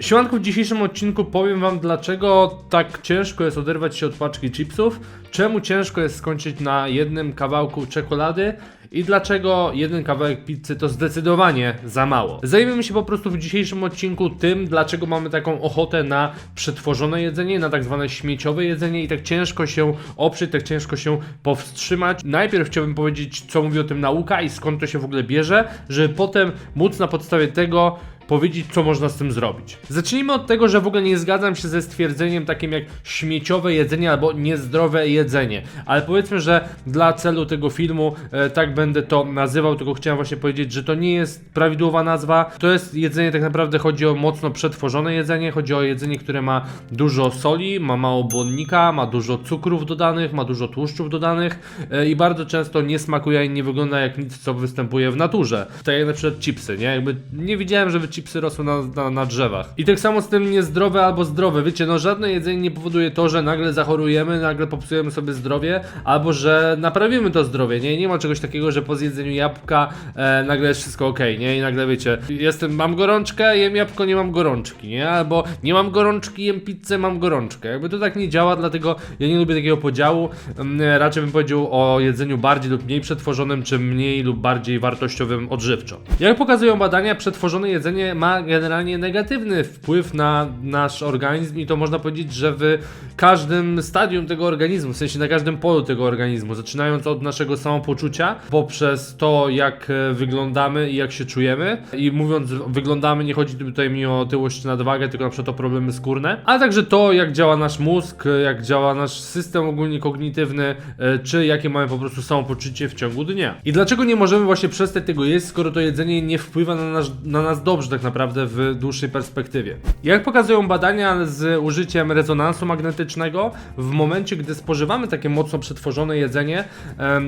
Siemanko, w dzisiejszym odcinku powiem wam dlaczego tak ciężko jest oderwać się od paczki chipsów, czemu ciężko jest skończyć na jednym kawałku czekolady i dlaczego jeden kawałek pizzy to zdecydowanie za mało. Zajmiemy się po prostu w dzisiejszym odcinku tym, dlaczego mamy taką ochotę na przetworzone jedzenie, na tak zwane śmieciowe jedzenie i tak ciężko się oprzeć, tak ciężko się powstrzymać. Najpierw chciałbym powiedzieć, co mówi o tym nauka i skąd to się w ogóle bierze, żeby potem móc na podstawie tego powiedzieć, co można z tym zrobić. Zacznijmy od tego, że w ogóle nie zgadzam się ze stwierdzeniem takim jak śmieciowe jedzenie albo niezdrowe jedzenie, ale powiedzmy, że dla celu tego filmu e, tak będę to nazywał, tylko chciałem właśnie powiedzieć, że to nie jest prawidłowa nazwa. To jest jedzenie, tak naprawdę chodzi o mocno przetworzone jedzenie, chodzi o jedzenie, które ma dużo soli, ma mało błonnika, ma dużo cukrów dodanych, ma dużo tłuszczów dodanych e, i bardzo często nie smakuje i nie wygląda jak nic, co występuje w naturze. Tak jak na przykład chipsy, nie? Jakby nie widziałem, żeby chipsy rosły na, na, na drzewach. I tak samo z tym niezdrowe albo zdrowe. Wiecie, no żadne jedzenie nie powoduje to, że nagle zachorujemy, nagle popsujemy sobie zdrowie, albo że naprawimy to zdrowie, nie? Nie ma czegoś takiego, że po zjedzeniu jabłka e, nagle jest wszystko ok, nie? I nagle wiecie, jestem, mam gorączkę, jem jabłko, nie mam gorączki, nie? Albo nie mam gorączki, jem pizzę, mam gorączkę. Jakby to tak nie działa, dlatego ja nie lubię takiego podziału. Mm, Raczej bym powiedział o jedzeniu bardziej lub mniej przetworzonym, czy mniej lub bardziej wartościowym odżywczo. Jak pokazują badania, przetworzone jedzenie ma generalnie negatywny wpływ na nasz organizm i to można powiedzieć, że w każdym stadium tego organizmu, w sensie na każdym polu tego organizmu, zaczynając od naszego samopoczucia, poprzez to jak e, wyglądamy i jak się czujemy i mówiąc wyglądamy, nie chodzi tutaj mi o tyłość czy nadwagę, tylko na przykład o problemy skórne, ale także to jak działa nasz mózg, e, jak działa nasz system ogólnie kognitywny, e, czy jakie mamy po prostu samopoczucie w ciągu dnia. I dlaczego nie możemy właśnie przestać tego jeść, skoro to jedzenie nie wpływa na nas, na nas dobrze tak naprawdę w dłuższej perspektywie. Jak pokazują badania z użyciem rezonansu magnetycznego, w momencie gdy spożywamy takie mocno przetworzone jedzenie,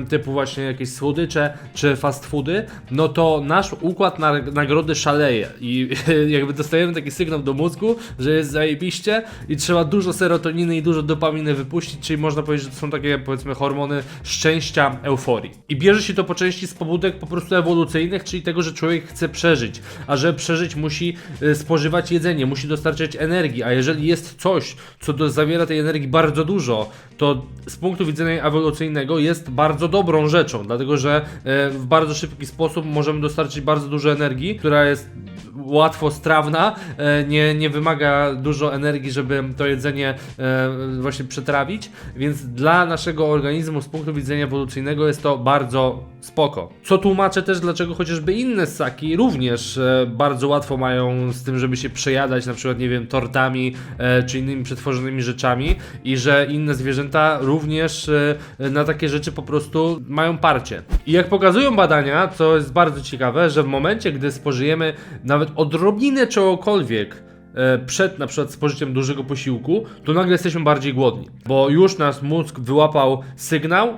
typu właśnie jakieś słodycze czy fast foody, no to nasz układ na, nagrody szaleje i jakby dostajemy taki sygnał do mózgu, że jest zajebiście i trzeba dużo serotoniny i dużo dopaminy wypuścić, czyli można powiedzieć, że to są takie powiedzmy hormony szczęścia, euforii. I bierze się to po części z pobudek po prostu ewolucyjnych, czyli tego, że człowiek chce przeżyć, a żeby przeżyć musi y, spożywać jedzenie, musi dostarczać energii, a jeżeli jest coś, co do, zawiera tej energii bardzo dużo, to z punktu widzenia ewolucyjnego jest bardzo dobrą rzeczą, dlatego że e, w bardzo szybki sposób możemy dostarczyć bardzo dużo energii, która jest łatwo strawna, e, nie, nie wymaga dużo energii, żeby to jedzenie e, właśnie przetrawić, więc dla naszego organizmu z punktu widzenia ewolucyjnego jest to bardzo spoko. Co tłumaczę też, dlaczego chociażby inne ssaki również e, bardzo łatwo mają z tym, żeby się przejadać, na przykład, nie wiem, tortami e, czy innymi przetworzonymi rzeczami i że inne zwierzęta również e, na takie rzeczy po prostu mają parcie. I jak pokazują badania, co jest bardzo ciekawe, że w momencie, gdy spożyjemy nawet odrobinę czegokolwiek, e, przed na przykład spożyciem dużego posiłku, to nagle jesteśmy bardziej głodni, bo już nasz mózg wyłapał sygnał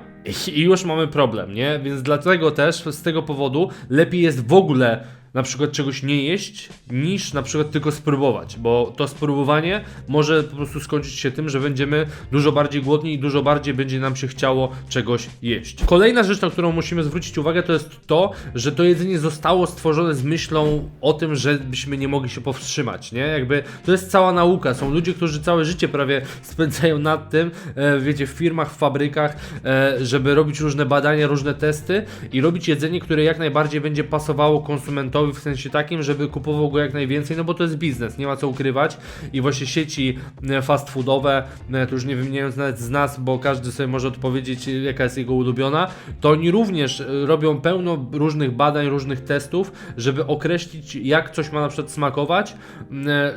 i już mamy problem, nie? Więc dlatego też z tego powodu lepiej jest w ogóle na przykład czegoś nie jeść, niż na przykład tylko spróbować, bo to spróbowanie może po prostu skończyć się tym, że będziemy dużo bardziej głodni i dużo bardziej będzie nam się chciało czegoś jeść. Kolejna rzecz, na którą musimy zwrócić uwagę, to jest to, że to jedzenie zostało stworzone z myślą o tym, żebyśmy nie mogli się powstrzymać, nie? Jakby to jest cała nauka. Są ludzie, którzy całe życie prawie spędzają nad tym, e, wiecie, w firmach, w fabrykach, e, żeby robić różne badania, różne testy i robić jedzenie, które jak najbardziej będzie pasowało konsumentowi w sensie takim, żeby kupował go jak najwięcej, no bo to jest biznes, nie ma co ukrywać i właśnie sieci e, fast foodowe, e, to już nie wymieniając nawet z nas, bo każdy sobie może odpowiedzieć, e, jaka jest jego ulubiona, to oni również robią pełno różnych badań, różnych testów, żeby określić, jak coś ma na przykład smakować,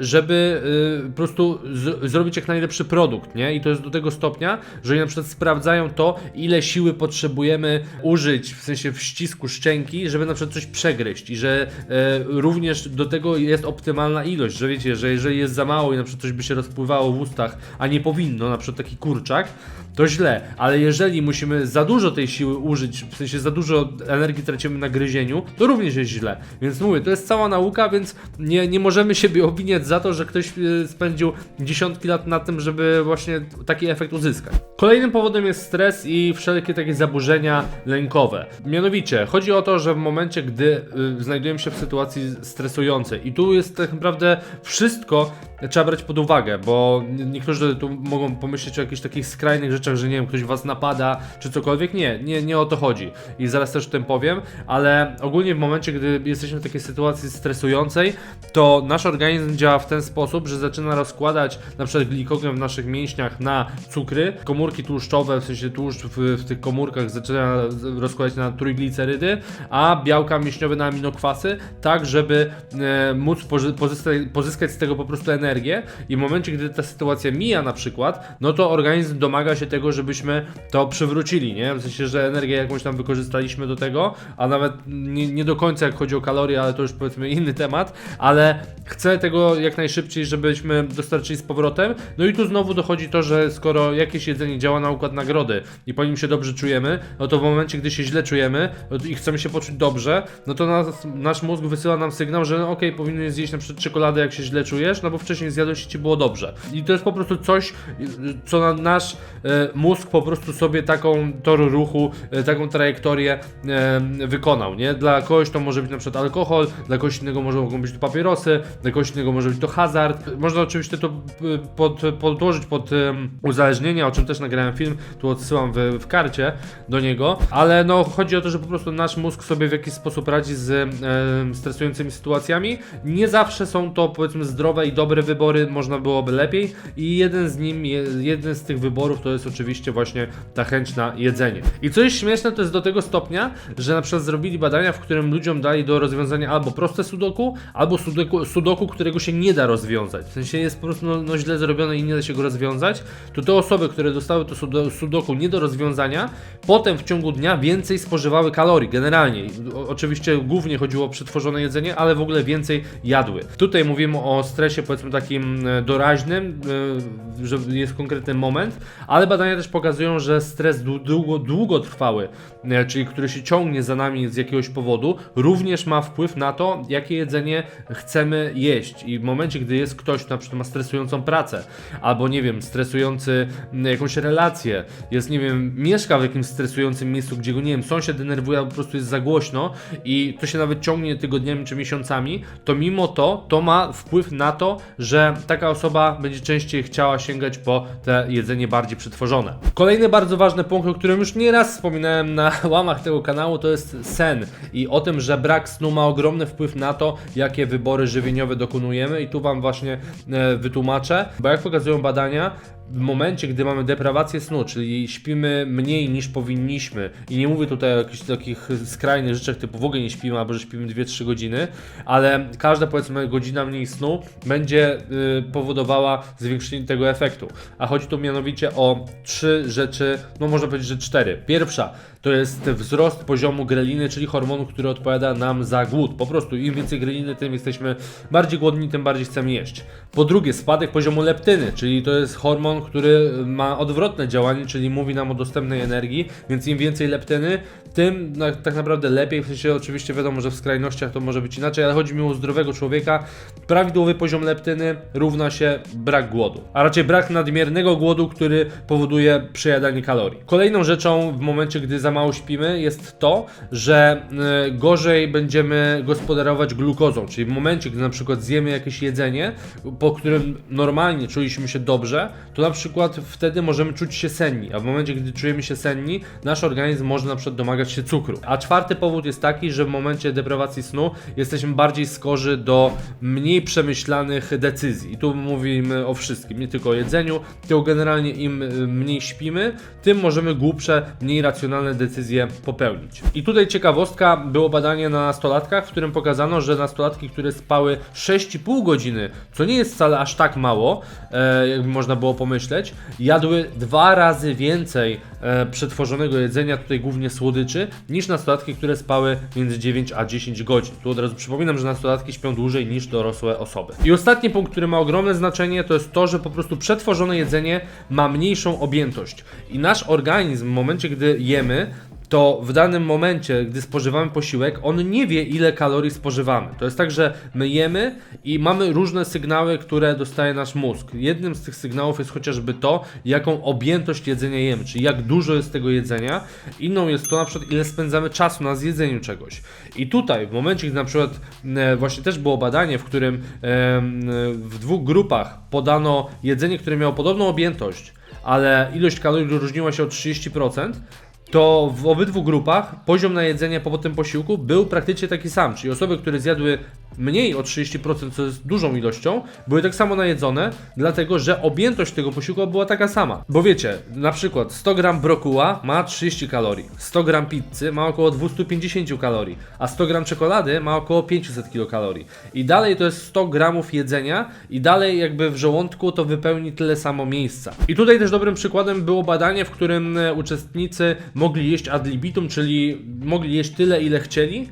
żeby po prostu zrobić jak najlepszy produkt, nie? I to jest do tego stopnia, że oni na przykład sprawdzają to, ile siły potrzebujemy użyć, w sensie w ścisku szczęki, żeby na przykład coś przegryźć i że również do tego jest optymalna ilość, że wiecie, że jeżeli jest za mało i na przykład coś by się rozpływało w ustach, a nie powinno, na przykład taki kurczak, to źle, ale jeżeli musimy za dużo tej siły użyć, w sensie za dużo energii tracimy na gryzieniu, to również jest źle. Więc mówię, to jest cała nauka, więc nie, nie możemy siebie obwiniać za to, że ktoś e, spędził dziesiątki lat na tym, żeby właśnie taki efekt uzyskać. Kolejnym powodem jest stres i wszelkie takie zaburzenia lękowe. Mianowicie, chodzi o to, że w momencie, gdy y, znajdujemy się w sytuacji stresującej. I tu jest tak naprawdę wszystko trzeba brać pod uwagę, bo nie- niektórzy tu mogą pomyśleć o jakichś takich skrajnych rzeczach, że nie wiem, ktoś was napada, czy cokolwiek. Nie, nie, nie o to chodzi. I zaraz też o tym powiem, ale ogólnie w momencie, gdy jesteśmy w takiej sytuacji stresującej, to nasz organizm działa w ten sposób, że zaczyna rozkładać na przykład glikogen w naszych mięśniach na cukry, komórki tłuszczowe, w sensie tłuszcz w, w tych komórkach zaczyna rozkładać na trójglicerydy, a białka mięśniowe na aminokwasy, tak żeby e, móc pozyskać, z tego po prostu energię i w momencie, gdy ta sytuacja mija na przykład, no to organizm domaga się tego, żebyśmy to przywrócili, nie? W sensie, że energię jakąś tam wykorzystaliśmy do tego, a nawet nie, nie do końca jak chodzi o kalorie, ale to już powiedzmy inny temat, ale chcę tego jak najszybciej, żebyśmy dostarczyli z powrotem. No i tu znowu dochodzi to, że skoro jakieś jedzenie działa na układ nagrody i po nim się dobrze czujemy, no to w momencie, gdy się źle czujemy no i chcemy się poczuć dobrze, no to nas, nasz mózg wysyła nam sygnał, że no okej, powinieneś zjeść na przykład czekoladę, jak się źle czujesz, no bo wcześniej zjadłeś i ci było dobrze. I to jest po prostu coś, co na nasz e, mózg po prostu sobie taką tor ruchu, e, taką trajektorię e, wykonał, nie? Dla kogoś to może być na przykład alkohol, dla kogoś innego może mogą być to papierosy, dla kogoś innego może być to hazard. Można oczywiście to y, pod, podłożyć pod em, uzależnienia, o czym też nagrałem film, tu odsyłam w, w karcie do niego, ale no chodzi o to, że po prostu nasz mózg sobie w jakiś sposób radzi z em, stresującymi sytuacjami. Nie zawsze są to powiedzmy zdrowe i dobre wybory, można byłoby lepiej i jeden z nim, je- jeden z tych wyborów to jest oczywiście właśnie ta chęć na jedzenie. I co jest śmieszne, to jest do tego stopnia, że na przykład zrobili badania, w którym ludziom dali do rozwiązania albo proste sudoku, albo sudoku, sudoku którego się nie da rozwiązać. W sensie jest po prostu no, no źle zrobione i nie da się go rozwiązać. To te osoby, które dostały to sudo- sudoku nie do rozwiązania, potem w ciągu dnia więcej spożywały kalorii, generalnie. O, oczywiście głównie chodziło przetworzone jedzenie, ale w ogóle więcej jadły. Tutaj mówimy o stresie powiedzmy takim e, doraźnym, e, że jest konkretny moment, ale badania też pokazują, że stres dłu- długo, długotrwały, e, czyli który się ciągnie za nami z jakiegoś powodu, również ma wpływ na to, jakie jedzenie chcemy jeść. I w momencie, gdy jest ktoś, na przykład ma stresującą pracę, albo nie wiem, stresujący jakąś relację, jest, nie wiem, mieszka w jakimś stresującym miejscu, gdzie go, nie wiem, sąsiad denerwuje, albo po prostu jest za głośno i to się nawet ciągnie tygodniami czy miesiącami, to mimo to, to ma wpływ na to, że taka osoba będzie częściej chciała sięgać po te jedzenie bardziej przetworzone. Kolejny bardzo ważny punkt, o którym już nieraz wspominałem na łamach tego kanału, to jest sen i o tym, że brak snu ma ogromny wpływ na to, jakie wybory żywieniowe dokonujemy i tu Wam właśnie e, wytłumaczę, bo jak pokazują badania, w momencie, gdy mamy deprawację snu, czyli śpimy mniej niż powinniśmy, i nie mówię tutaj o jakichś takich skrajnych rzeczach typu w ogóle nie śpimy, albo że śpimy 2-3 godziny, ale każda powiedzmy godzina mniej snu będzie y, powodowała zwiększenie tego efektu. A chodzi tu mianowicie o trzy rzeczy, no można powiedzieć, że cztery. Pierwsza to jest wzrost poziomu greliny, czyli hormonu, który odpowiada nam za głód. Po prostu im więcej greliny, tym jesteśmy bardziej głodni, tym bardziej chcemy jeść. Po drugie, spadek poziomu leptyny, czyli to jest hormon, który ma odwrotne działanie, czyli mówi nam o dostępnej energii, więc im więcej leptyny, tym na, tak naprawdę lepiej. W sensie oczywiście wiadomo, że w skrajnościach to może być inaczej, ale chodzi mi o zdrowego człowieka. Prawidłowy poziom leptyny równa się brak głodu, a raczej brak nadmiernego głodu, który powoduje przejadanie kalorii. Kolejną rzeczą w momencie, gdy za mało śpimy, jest to, że y, gorzej będziemy gospodarować glukozą, czyli w momencie, gdy na przykład zjemy jakieś jedzenie, po którym normalnie czuliśmy się dobrze, to na przykład wtedy możemy czuć się senni, a w momencie, gdy czujemy się senni, nasz organizm może na przykład domagać się cukru. A czwarty powód jest taki, że w momencie deprawacji snu jesteśmy bardziej skorzy do mniej przemyślanych decyzji. I tu mówimy o wszystkim, nie tylko o jedzeniu, tylko generalnie im y, mniej śpimy, tym możemy głupsze, mniej racjonalne decyzje popełnić. I tutaj ciekawostka, było badanie na nastolatkach, w którym pokazano, że nastolatki, które spały 6,5 godziny, co nie jest wcale aż tak mało, e, jakby można było pomyśleć, jadły dwa razy więcej e, przetworzonego jedzenia, tutaj głównie słodyczy, niż nastolatki, które spały między 9 a 10 godzin. Tu od razu przypominam, że nastolatki śpią dłużej niż dorosłe osoby. I ostatni punkt, który ma ogromne znaczenie, to jest to, że po prostu przetworzone jedzenie ma mniejszą objętość. I nasz organizm w momencie, gdy jemy, to w danym momencie, gdy spożywamy posiłek, on nie wie, ile kalorii spożywamy. To jest tak, że my jemy i mamy różne sygnały, które dostaje nasz mózg. Jednym z tych sygnałów jest chociażby to, jaką objętość jedzenia jemy, czyli jak dużo jest tego jedzenia. Inną jest to na przykład, ile spędzamy czasu na zjedzeniu czegoś. I tutaj, w momencie, gdy na przykład e, właśnie też było badanie, w którym w dwóch grupach podano jedzenie, które miało podobną objętość, ale ilość kalorii różniła się o 30%, to w obydwu grupach poziom najedzenia po tym posiłku był praktycznie taki sam. Czyli osoby, które zjadły mniej o 30%, co jest dużą ilością, były tak samo najedzone, dlatego że objętość tego posiłku była taka sama. Bo wiecie, na przykład 100 gram brokuła ma 30 kalorii, 100 gram pizzy ma około 250 kalorii, a 100 gram czekolady ma około 500 kilokalorii. I dalej to jest 100 gramów jedzenia i dalej jakby w żołądku to wypełni tyle samo miejsca. I tutaj też dobrym przykładem było badanie, w którym e, uczestnicy mogli jeść ad libitum, czyli mogli jeść tyle ile chcieli,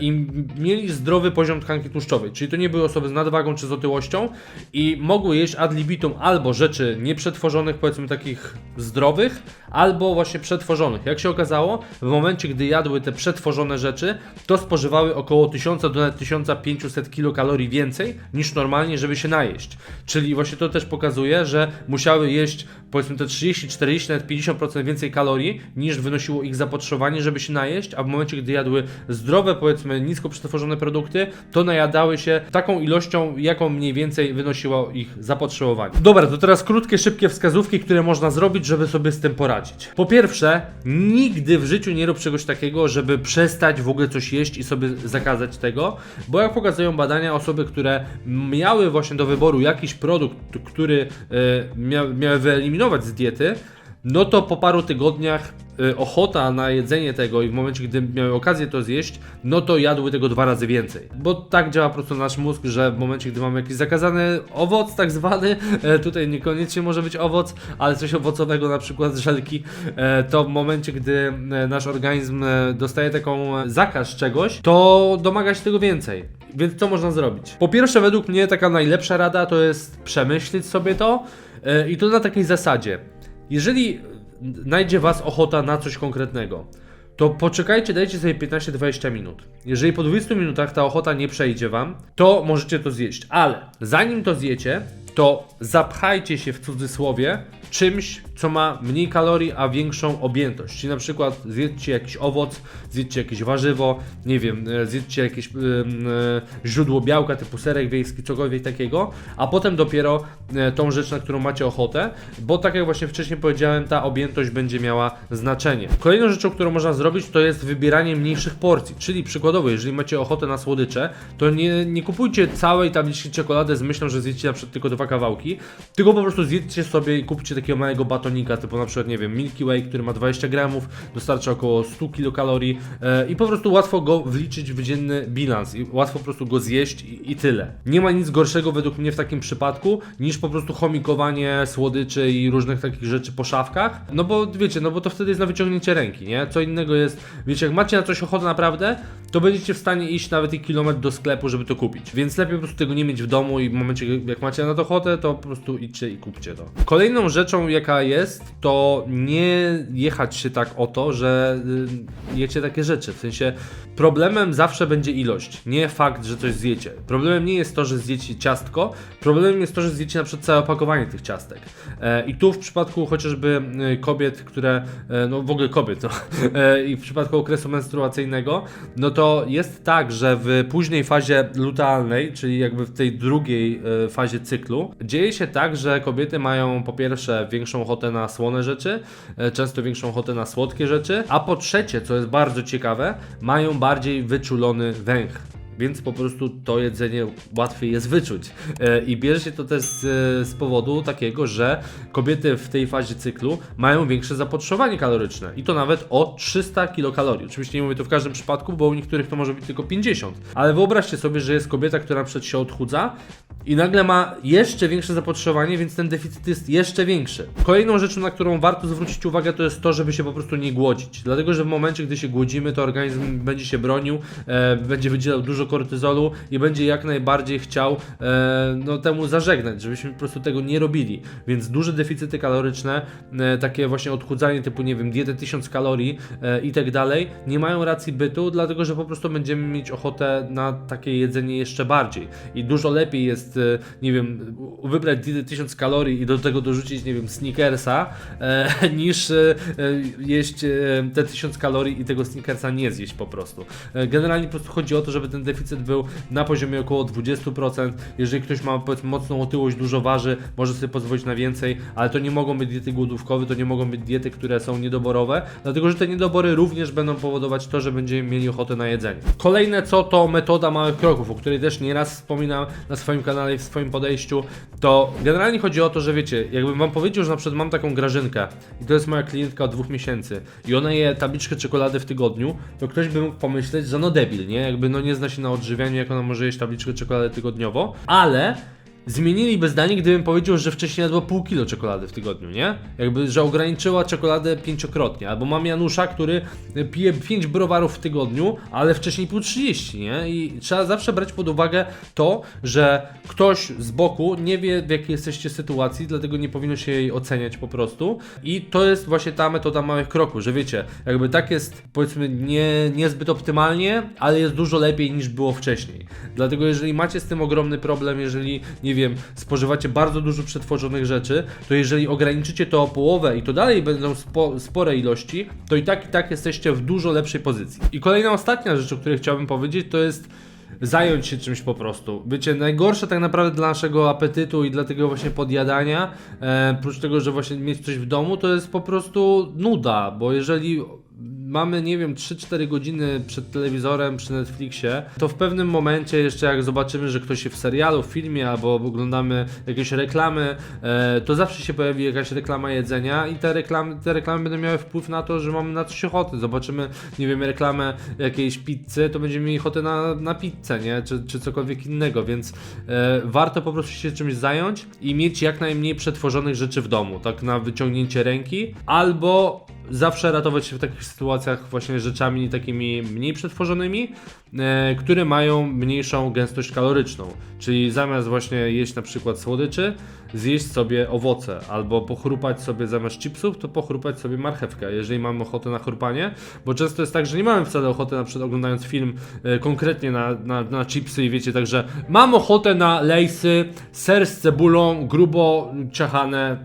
i mieli zdrowy poziom tkanki tłuszczowej, czyli to nie były osoby z nadwagą czy z otyłością i mogły jeść ad libitum albo rzeczy nieprzetworzonych, powiedzmy takich zdrowych, albo właśnie przetworzonych. Jak się okazało, w momencie gdy jadły te przetworzone rzeczy, to spożywały około 1000 do nawet 1500 kilokalorii więcej niż normalnie, żeby się najeść. Czyli właśnie to też pokazuje, że musiały jeść powiedzmy te 30, 40, nawet 50% więcej kalorii niż wynosiło ich zapotrzebowanie, żeby się najeść, a w momencie gdy jadły zdrowe, powiedzmy nisko przetworzone produkty, to najadały się taką ilością, jaką mniej więcej wynosiło ich zapotrzebowanie. Dobra, to teraz krótkie, szybkie wskazówki, które można zrobić, żeby sobie z tym poradzić. Po pierwsze, nigdy w życiu nie rób czegoś takiego, żeby przestać w ogóle coś jeść i sobie zakazać tego, bo jak pokazują badania, osoby, które miały właśnie do wyboru jakiś produkt, który e, mia, miały wyeliminować z diety, no to po paru tygodniach y, ochota na jedzenie tego i w momencie, gdy miały okazję to zjeść, no to jadły tego dwa razy więcej. Bo tak działa po prostu nasz mózg, że w momencie, gdy mamy jakiś zakazany owoc, tak zwany, e, tutaj niekoniecznie może być owoc, ale coś owocowego, na przykład żelki, e, to w momencie, gdy e, nasz organizm dostaje taką zakaz czegoś, to domaga się tego więcej. Więc co można zrobić? Po pierwsze, według mnie taka najlepsza rada to jest przemyśleć sobie to i to na takiej zasadzie. Jeżeli najdzie Was ochota na coś konkretnego, to poczekajcie, dajcie sobie 15-20 minut. Jeżeli po 20 minutach ta ochota nie przejdzie Wam, to możecie to zjeść. Ale zanim to zjecie, to zapchajcie się w cudzysłowie czymś, co ma mniej kalorii, a większą objętość. Czyli na przykład zjedzcie jakiś owoc, zjedzcie jakieś warzywo, nie wiem, e, zjedzcie jakieś e, źródło białka typu serek wiejski, cokolwiek takiego, a potem dopiero e, tą rzecz, na którą macie ochotę, bo tak jak właśnie wcześniej powiedziałem, ta objętość będzie miała znaczenie. Kolejną rzeczą, którą można zrobić, to jest wybieranie mniejszych porcji, czyli przykładowo, jeżeli macie ochotę na słodycze, to nie, nie kupujcie całej tabliczki czekolady z myślą, że zjecie na przykład tylko dwa kawałki, tylko po prostu zjedzcie sobie i kupcie takiego małego batonika, typu na przykład, nie wiem, Milky Way, który ma 20 gramów, dostarcza około 100 kilokalorii e, i po prostu łatwo go wliczyć w dzienny bilans i łatwo po prostu go zjeść i, i tyle. Nie ma nic gorszego według mnie w takim przypadku, niż po prostu chomikowanie słodyczy i różnych takich rzeczy po szafkach, no bo wiecie, no bo to wtedy jest na wyciągnięcie ręki, nie? Co innego jest, wiecie, jak macie na coś ochotę naprawdę, to będziecie w stanie iść nawet i kilometr do sklepu, żeby to kupić. Więc lepiej po prostu tego nie mieć w domu i w momencie, jak macie na to ochotę, to po prostu idźcie i kupcie to. Kolejną rzeczą, jaka jest, to nie jechać się tak o to, że y, jecie takie rzeczy. W sensie problemem zawsze będzie ilość, nie fakt, że coś zjecie. Problemem nie jest to, że zjecie ciastko, problemem jest to, że zjecie na przykład całe opakowanie tych ciastek. E, I tu w przypadku chociażby y, kobiet, które, e, no w ogóle kobiet, no, e, i w przypadku okresu menstruacyjnego, no to jest tak, że w późnej fazie lutealnej, czyli jakby w tej drugiej fazie cyklu, dzieje się tak, że kobiety mają po pierwsze większą ochotę na słone rzeczy, e, często większą ochotę na słodkie rzeczy, a po trzecie, co jest bardzo ciekawe, mają bardziej wyczulony węch. Więc po prostu to jedzenie łatwiej jest wyczuć. E, I bierze się to też z, z powodu takiego, że kobiety w tej fazie cyklu mają większe zapotrzebowanie kaloryczne. I to nawet o 300 kilokalorii. Oczywiście nie mówię to w każdym przypadku, bo u niektórych to może być tylko 50. Ale wyobraźcie sobie, że jest kobieta, która przed się odchudza i nagle ma jeszcze większe zapotrzebowanie, więc ten deficyt jest jeszcze większy. Kolejną rzeczą, na którą warto zwrócić uwagę, to jest to, żeby się po prostu nie głodzić. Dlatego, że w momencie, gdy się głodzimy, to organizm będzie się bronił, e, będzie wydzielał dużo kortyzolu i będzie jak najbardziej chciał e, no, temu zażegnać, żebyśmy po prostu tego nie robili. Więc duże deficyty kaloryczne, e, takie właśnie odchudzanie typu, nie wiem, dietę 1000 kalorii e, i tak dalej, nie mają racji bytu, dlatego że po prostu będziemy mieć ochotę na takie jedzenie jeszcze bardziej. I dużo lepiej jest, e, nie wiem, wybrać dietę 1000 kalorii i do tego dorzucić, nie wiem, sneakersa, e, niż e, jeść e, te 1000 kalorii i tego sneakersa nie zjeść po prostu. E, Generalnie po prostu chodzi o to, żeby ten deficyt był na poziomie około 20%. Jeżeli ktoś ma powiedzmy mocną otyłość, dużo waży, może sobie pozwolić na więcej, ale to nie mogą być diety głodówkowe, to nie mogą być diety, które są niedoborowe, dlatego że te niedobory również będą powodować to, że będziemy mieli ochotę na jedzenie. Kolejne co to metoda małych kroków, o której też nieraz wspominam na swoim kanale i w swoim podejściu, to generalnie chodzi o to, że wiecie, jakbym wam powiedział, że na przykład mam taką grażynkę i to jest moja klientka od dwóch miesięcy i ona je tabliczkę czekolady w tygodniu, to ktoś by mógł pomyśleć, że no debil, nie? Jakby no nie zna się na odżywianiu, jak ona może jeść tabliczkę czekolady tygodniowo, ale zmieniliby zdanie, gdybym powiedział, że wcześniej jadła pół kilo czekolady w tygodniu, nie? Jakby, że ograniczyła czekoladę pięciokrotnie. Albo mam Janusza, który pije 5 browarów w tygodniu, ale wcześniej pół 30, nie? I trzeba zawsze brać pod uwagę to, że ktoś z boku nie wie, w jakiej jesteście sytuacji, dlatego nie powinno się jej oceniać po prostu. I to jest właśnie ta metoda małych kroków, że wiecie, jakby tak jest powiedzmy nie, niezbyt optymalnie, ale jest dużo lepiej niż było wcześniej. Dlatego jeżeli macie z tym ogromny problem, jeżeli nie wiem, spożywacie bardzo dużo przetworzonych rzeczy, to jeżeli ograniczycie to o połowę i to dalej będą spo, spore ilości, to i tak i tak jesteście w dużo lepszej pozycji. I kolejna ostatnia rzecz, o której chciałbym powiedzieć, to jest zająć się czymś po prostu. Wiecie, najgorsze tak naprawdę dla naszego apetytu i dla tego właśnie podjadania, e, oprócz tego, że właśnie mieć coś w domu, to jest po prostu nuda, bo jeżeli mamy, nie wiem, 3-4 godziny przed telewizorem przy Netflixie, to w pewnym momencie jeszcze jak zobaczymy, że ktoś się w serialu, w filmie albo oglądamy jakieś reklamy, e, to zawsze się pojawi jakaś reklama jedzenia i te reklamy, te reklamy będą miały wpływ na to, że mamy na coś ochotę. Zobaczymy, nie wiem, reklamę jakiejś pizzy, to będziemy mieli ochotę na, na pizzę, nie? Czy, czy cokolwiek innego, więc e, warto po prostu się czymś zająć i mieć jak najmniej przetworzonych rzeczy w domu, tak na wyciągnięcie ręki, albo zawsze ratować się w takich sytuacjach właśnie rzeczami takimi mniej przetworzonymi, e, które mają mniejszą gęstość kaloryczną. Czyli zamiast właśnie jeść na przykład słodyczy, zjeść sobie owoce, albo pochrupać sobie zamiast chipsów, to pochrupać sobie marchewkę, jeżeli mamy ochotę na chrupanie, bo często jest tak, że nie mamy wcale ochoty na przykład oglądając film e, konkretnie na, na, na chipsy i wiecie, także mam ochotę na lejsy, ser z cebulą, grubo ciachane,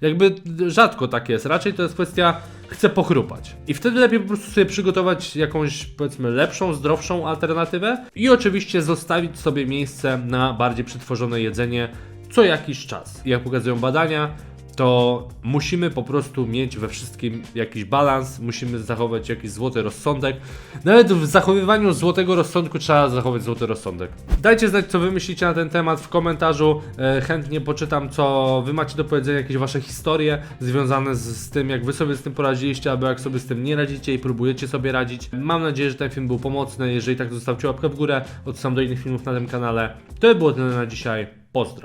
jakby rzadko tak jest. Raczej to jest kwestia chcę pochrupać. I wtedy lepiej po prostu sobie przygotować jakąś powiedzmy lepszą, zdrowszą alternatywę i oczywiście zostawić sobie miejsce na bardziej przetworzone jedzenie co jakiś czas. Jak pokazują badania, to musimy po prostu mieć we wszystkim jakiś balans, musimy zachować jakiś złoty rozsądek. Nawet w zachowywaniu złotego rozsądku trzeba zachować złoty rozsądek. Dajcie znać, co wy myślicie na ten temat w komentarzu. E, chętnie poczytam, co wy macie do powiedzenia, jakieś wasze historie związane z, z tym, jak wy sobie z tym poradziliście, albo jak sobie z tym nie radzicie i próbujecie sobie radzić. Mam nadzieję, że ten film był pomocny. Jeżeli tak, zostawcie łapkę w górę. Odsyłam do innych filmów na tym kanale. To by było tyle na dzisiaj. Pozdro.